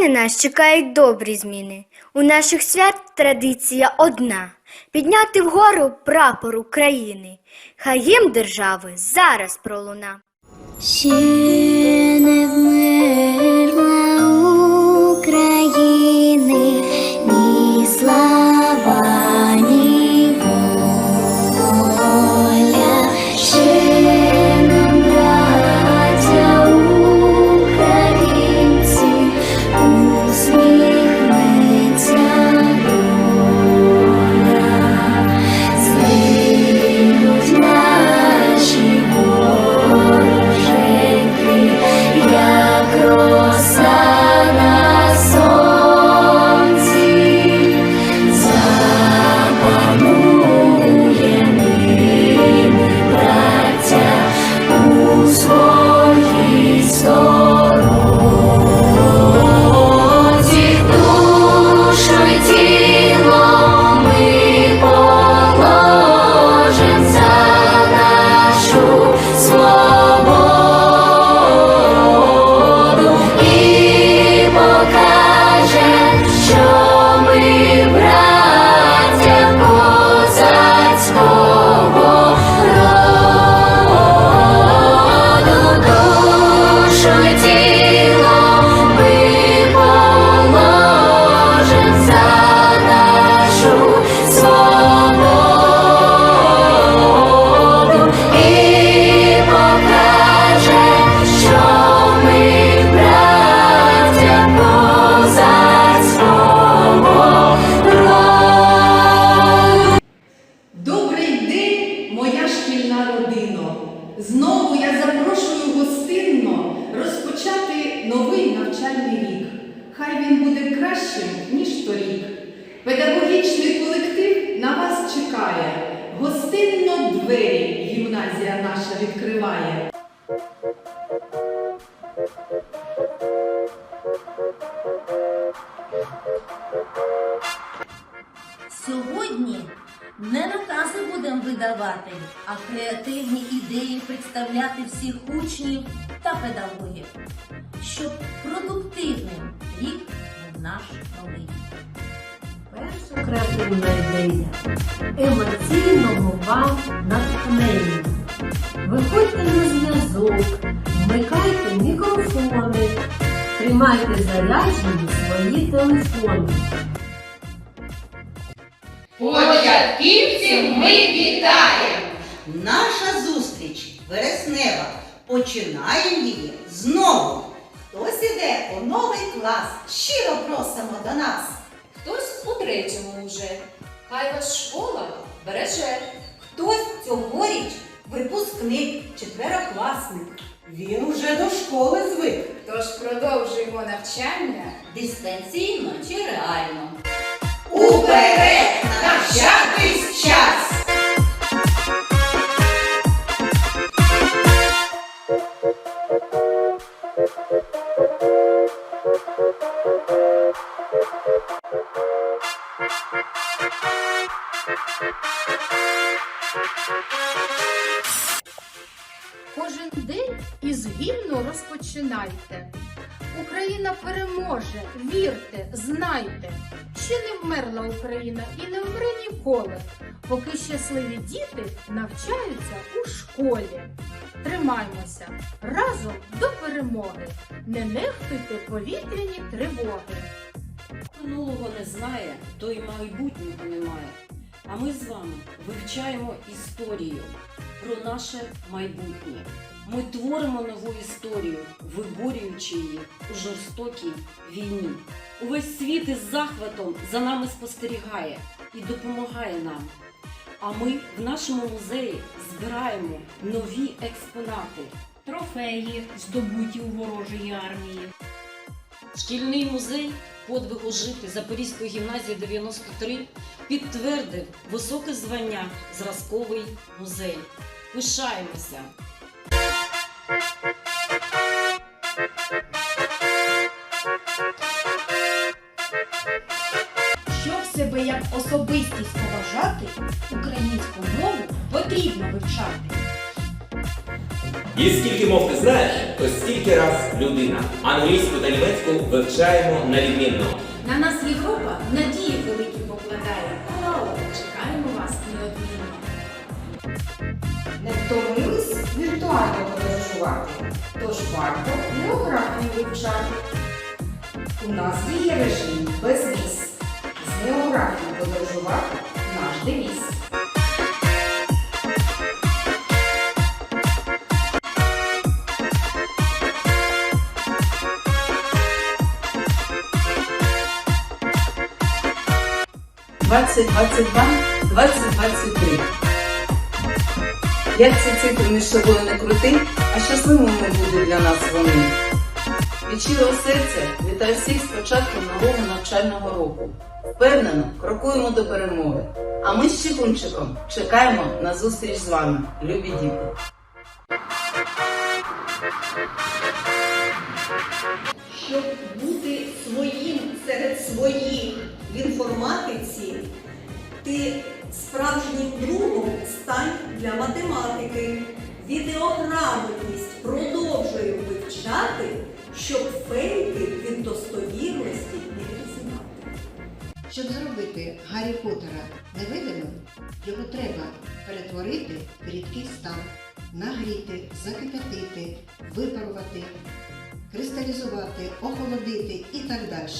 Нехай нас чекають добрі зміни. У наших свят традиція одна підняти вгору прапор України. Хай їм держави зараз пролуна. Двері гімназія наша відкриває. Сьогодні не накази будемо видавати, а креативні ідеї представляти всіх учнів та педагогів, щоб продуктивним рік був наш новий. Перша креативна ідея емоційного вам натхнення. Виходьте на зв'язок, вмикайте мікрофони, тримайте заряджені свої телефони. Початківців ми вітаємо! Наша зустріч вереснева. Починаємо її знову. Хтось іде у новий клас. Щиро просимо до нас. Хтось у третьому уже. Хай вас школа береже. Хтось цьогоріч випускник, четверокласник. Він уже до школи звик. Тож продовжуємо навчання. Дистанційно чи реально? Уперед навчатись час! Кожен день із гімну розпочинайте. Україна переможе, вірте, знайте. Ще не вмерла Україна і не вмре ніколи, поки щасливі діти навчаються у школі. Тримаймося разом до перемоги. Не нехтуйте повітряні тривоги. Минулого не знає, то й майбутнього немає. А ми з вами вивчаємо історію про наше майбутнє. Ми творимо нову історію, виборюючи її у жорстокій війні. Увесь світ із захватом за нами спостерігає і допомагає нам. А ми в нашому музеї збираємо нові експонати. трофеї, здобуті у ворожої армії. Шкільний музей подвигу жити Запорізької гімназії 93 підтвердив високе звання Зразковий музей. Пишаємося! Щоб себе як особистість поважати, українську мову потрібно вивчати. І скільки мов ти знаєш, то стільки раз людина. Англійську та німецьку вивчаємо на відмінно. На нас Європа надії великі покладає. Алло, чекаємо вас неодмінно. Не втомились віртуально подорожувати, тож варто географію вивчати. У нас діє режим без віз. 2022 2023. Як ці цифри між собою не крути, а щасливими буде для нас вони. Від щирого серця вітаю всіх з початком нового навчального року. Впевнено, крокуємо до перемоги. А ми з Чекунчиком чекаємо на зустріч з вами, любі діти! Щоб бути своїм серед своїх в інформатиці ти справжнім другом стань для математики. Відеограмотність продовжує вивчати, щоб фейки від достовірності не відзнати. Щоб зробити Гаррі Поттера невидимим, його треба перетворити в рідкий стан, нагріти, закипятити, випарувати, кристалізувати, охолодити і так далі.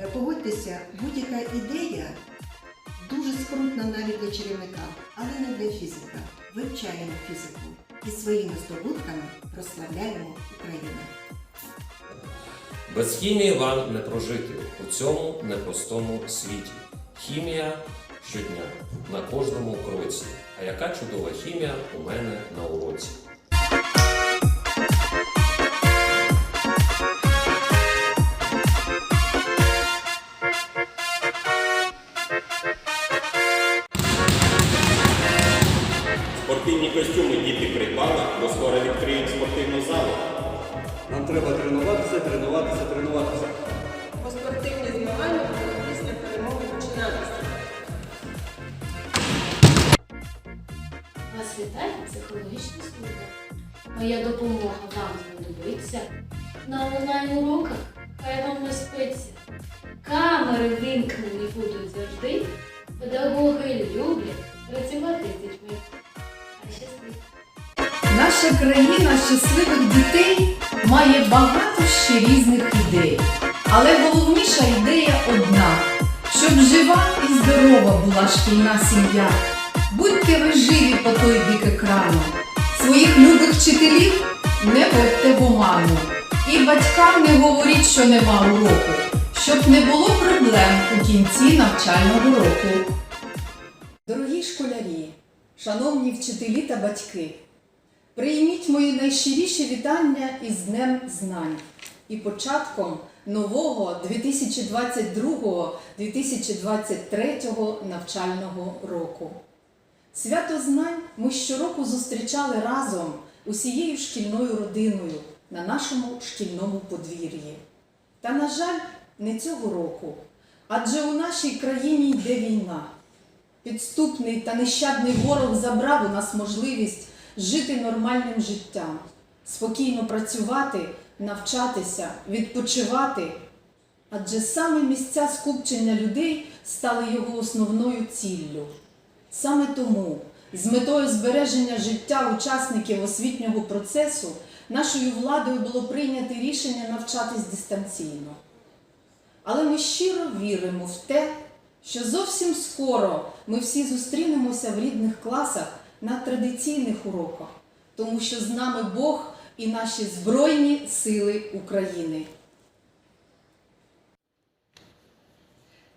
Е, Погодьтеся, будь-яка ідея дуже скрутна навіть для чарівника, але не для фізика. Вивчаємо фізику і своїми здобутками прославляємо Україну. Без хімії вам не прожити у цьому непростому світі. Хімія щодня на кожному кроці. А яка чудова хімія у мене на уроці. Спортивні костюми діти придбали, бо скоро відкриють спортивну залу. Нам треба тренуватися, тренуватися, тренуватися. Бо спортивні змагання після перемоги починатися. Вас вітає психологічна служба. Моя допомога вам знадобиться. На онлайн-уроках хай вам не спиться. Камери вимкнені будуть завжди. Педагоги люблять Наша країна щасливих дітей має багато ще різних ідей. Але головніша ідея одна: щоб жива і здорова була шкільна сім'я. Будьте ви живі по той бік екрану. Своїх любих вчителів не вводьте в оману. І батькам не говоріть, що нема уроку, щоб не було проблем у кінці навчального року. Дорогі школярі, шановні вчителі та батьки, Прийміть мої найщиріші вітання із Днем Знань і початком нового 2022-2023 навчального року. Свято знань ми щороку зустрічали разом усією шкільною родиною на нашому шкільному подвір'ї. Та, на жаль, не цього року, адже у нашій країні йде війна. Підступний та нещадний ворог забрав у нас можливість жити нормальним життям, спокійно працювати, навчатися, відпочивати. Адже саме місця скупчення людей стали його основною ціллю. Саме тому, з метою збереження життя учасників освітнього процесу, нашою владою було прийнято рішення навчатись дистанційно. Але ми щиро віримо в те, що зовсім скоро ми всі зустрінемося в рідних класах на традиційних уроках, тому що з нами Бог і наші Збройні Сили України.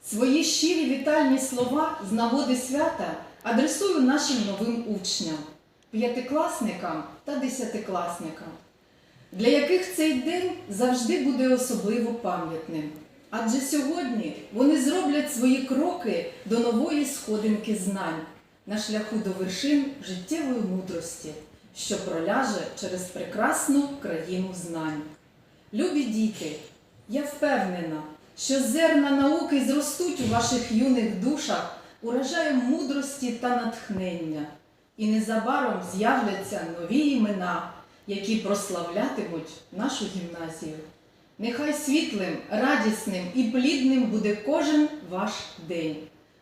Свої щирі вітальні слова з нагоди свята адресую нашим новим учням, п'ятикласникам та десятикласникам, для яких цей день завжди буде особливо пам'ятним. Адже сьогодні вони зроблять свої кроки до нової сходинки знань на шляху до вершин життєвої мудрості, що проляже через прекрасну країну знань. Любі діти, я впевнена, що зерна науки зростуть у ваших юних душах урожаєм мудрості та натхнення, і незабаром з'являться нові імена, які прославлятимуть нашу гімназію. Нехай світлим, радісним і плідним буде кожен ваш день.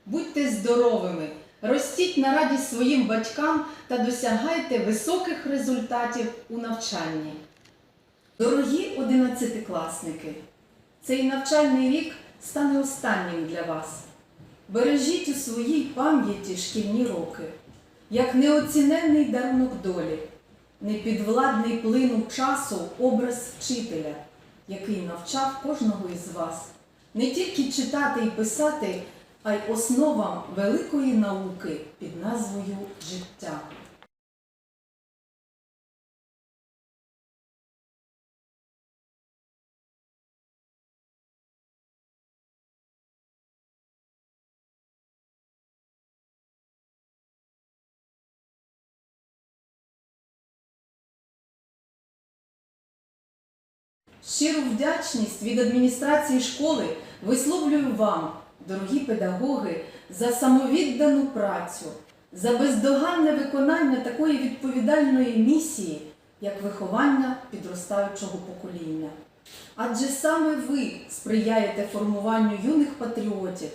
Будьте здоровими, ростіть на радість своїм батькам та досягайте високих результатів у навчанні. Дорогі одинадцятикласники, цей навчальний рік стане останнім для вас. Бережіть у своїй пам'яті шкільні роки, як неоціненний дарунок долі, непідвладний плину часу образ вчителя, який навчав кожного із вас не тільки читати і писати, а й основам великої науки під назвою життя. Щиру вдячність від адміністрації школи висловлюю вам, дорогі педагоги, за самовіддану працю, за бездоганне виконання такої відповідальної місії, як виховання підростаючого покоління. Адже саме ви сприяєте формуванню юних патріотів,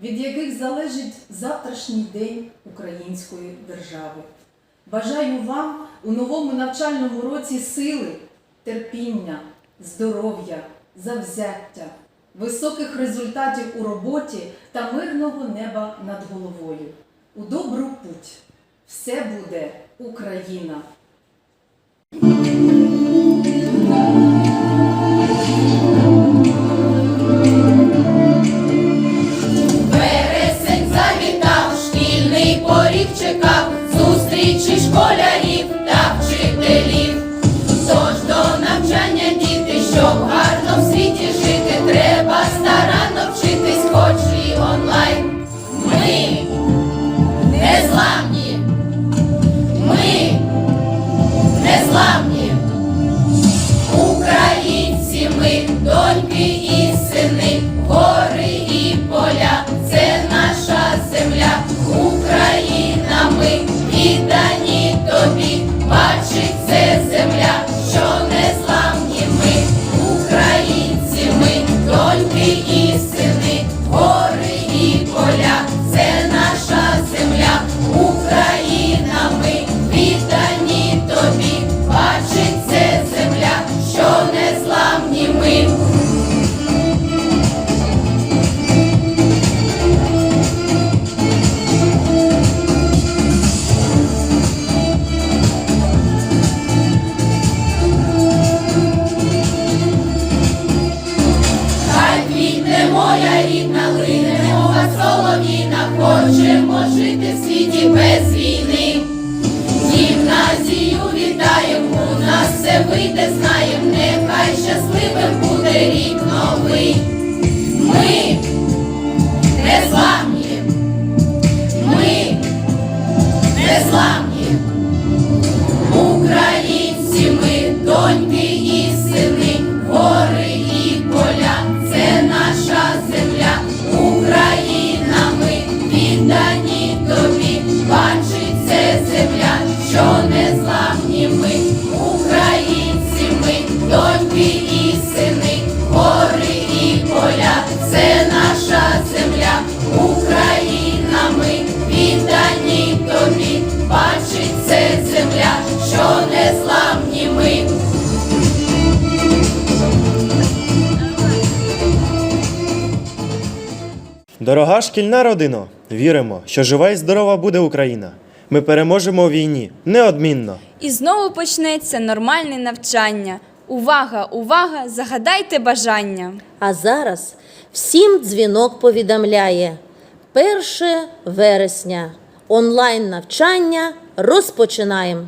від яких залежить завтрашній день української держави. Бажаю вам у новому навчальному році сили, терпіння, здоров'я, завзяття, високих результатів у роботі та мирного неба над головою. У добру путь! Все буде Україна! Вийде, знаєм, нехай щасливим буде рік новий. Ми Дорога шкільна родино, віримо, що жива і здорова буде Україна. Ми переможемо у війні неодмінно. І знову почнеться нормальне навчання. Увага, увага, загадайте бажання. А зараз всім дзвінок повідомляє 1 вересня. Онлайн навчання розпочинаємо.